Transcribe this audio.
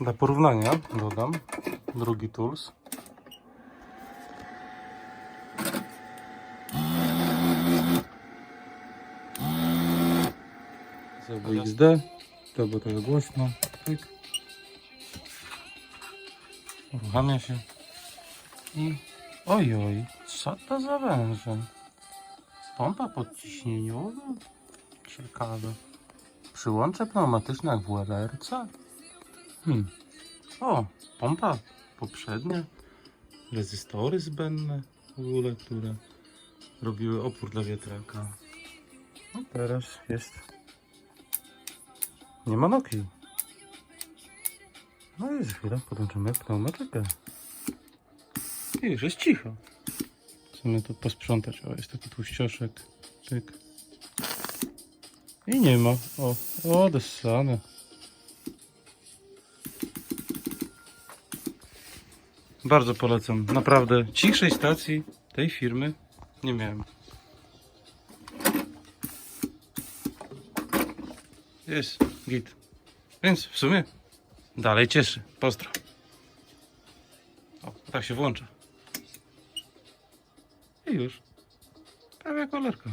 Dla porównania dodam drugi tools. ZWXD, to było trochę głośno. Pyk. Uruchamia się. I ojoj, co to za węże? Pompa podciśnieniowa? Ciekawe. Przyłącze pneumatyczne jak w WRC? Hmm. O, pompa poprzednia. Rezystory zbędne w ogóle, które robiły opór dla wiatraka. No teraz jest. Nie ma noki. No i za chwilę podłączymy pneumatykę. I już jest cicho. Chcemy to posprzątać. O, jest taki tłuścioszek. Pyk. I nie ma. O, o, dessane. Bardzo polecam. Naprawdę cichszej stacji tej firmy nie miałem. Jest git. Więc w sumie dalej cieszy. Pozdro. O, tak się włącza. I już. Prawie jak kolerka.